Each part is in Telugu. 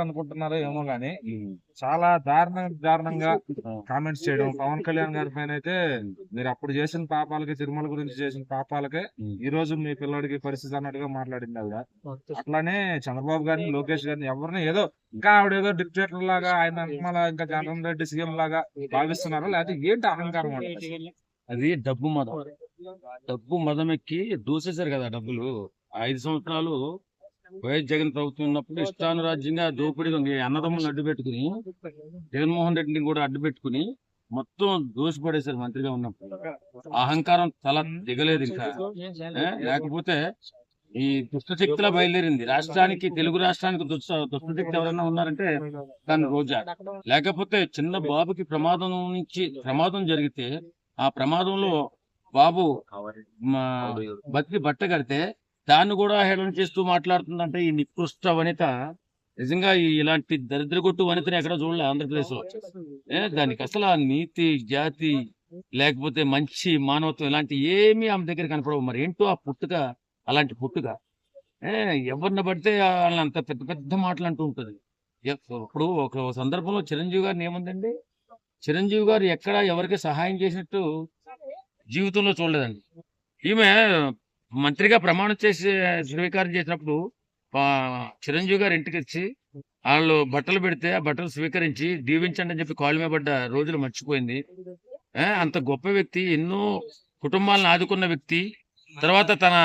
అనుకుంటున్నారో ఏమో గానీ చాలా దారుణ దారుణంగా కామెంట్స్ చేయడం పవన్ కళ్యాణ్ గారి పైన అయితే మీరు అప్పుడు చేసిన పాపాలకి తిరుమల గురించి చేసిన పాపాలకే ఈ రోజు మీ పిల్లడికి పరిస్థితి అన్నట్టుగా మాట్లాడింది ఆవిడ. అట్లానే చంద్రబాబు గారిని లోకేష్ గారిని ఎవరిని ఏదో ఇంకా ఆవిడ ఏదో డిక్టేటర్ లాగా ఆయన ఇంకా జగన్ రెడ్డి సీఎం లాగా భావిస్తున్నారా? లేకపోతే ఏంటి అహంకారం అంటే అది డబ్బు మదం. డబ్బు మదం ఎక్కి దూసేశారు కదా డబ్బులు. ఐదు సంవత్సరాలు వైఎస్ జగన్ ప్రభుత్వం ఉన్నప్పుడు ఇష్టానురాజ్యంగా దోపిడీ అన్నదమ్ములను అడ్డు పెట్టుకుని జగన్మోహన్ రెడ్డిని కూడా అడ్డు పెట్టుకుని మొత్తం దోషపడేశారు మంత్రిగా ఉన్నప్పుడు. అహంకారం తల దిగలేదు ఇంకా. లేకపోతే ఈ దుష్టశక్తిలా బయలుదేరింది. రాష్ట్రానికి తెలుగు రాష్ట్రానికి దుష్ట దుష్టశక్తి ఎవరైనా ఉన్నారంటే దాని రోజా. లేకపోతే చిన్న బాబుకి ప్రమాదం నుంచి ప్రమాదం జరిగితే ఆ ప్రమాదంలో బాబు మా బతికి బట్ట కడితే దాన్ని కూడా హేళన చేస్తూ మాట్లాడుతుందంటే ఈ నికృష్ట వనిత నిజంగా ఈ ఇలాంటి దరిద్రగొట్టు వనితని ఎక్కడ చూడలే ఆంధ్రప్రదేశ్లో ఏ దానికి అసలు ఆ నీతి జాతి లేకపోతే మంచి మానవత్వం ఇలాంటి ఏమీ ఆమె దగ్గర కనపడవు. మరి ఏంటో ఆ పుట్టుక అలాంటి పుట్టుక? ఏ ఎవరిని పడితే వాళ్ళని అంత పెద్ద పెద్ద మాటలు అంటూ ఉంటుంది. ఇప్పుడు ఒక సందర్భంలో చిరంజీవి గారిని ఏముందండి? చిరంజీవి గారు ఎక్కడ ఎవరికి సహాయం చేసినట్టు జీవితంలో చూడలేదండి. ఈమె మంత్రిగా ప్రమాణం చేసి స్వీకారం చేసినప్పుడు చిరంజీవి గారు ఇంటికి వచ్చి వాళ్ళు బట్టలు పెడితే ఆ బట్టలు స్వీకరించి దీవించండి అని చెప్పి కాళ్ళ మీద పడ్డ రోజులు మర్చిపోయింది. అంత గొప్ప వ్యక్తి ఎన్నో కుటుంబాలను ఆదుకున్న వ్యక్తి తర్వాత తన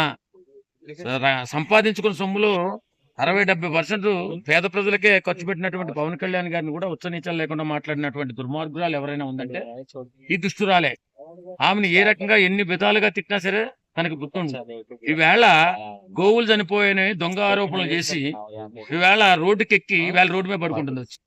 సంపాదించుకున్న సొమ్ములో అరవై డెబ్బై పర్సెంట్ పేద ప్రజలకే ఖర్చు పెట్టినటువంటి పవన్ కళ్యాణ్ గారిని కూడా ఉచ్చనీచాలు లేకుండా మాట్లాడినటువంటి దుర్మార్గురాలు ఎవరైనా ఉందంటే ఈ దుష్టురాలే. ఆమెను ఏ రకంగా ఎన్ని విధాలుగా తిట్టినా సరే తనకు గుర్తుంది ఈవేళ గోవులు చనిపోయాయని దొంగ ఆరోపణలు చేసి ఈవేళ రోడ్డుకెక్కి ఈవేళ రోడ్డు మీద పడుకుంటుంది. వచ్చి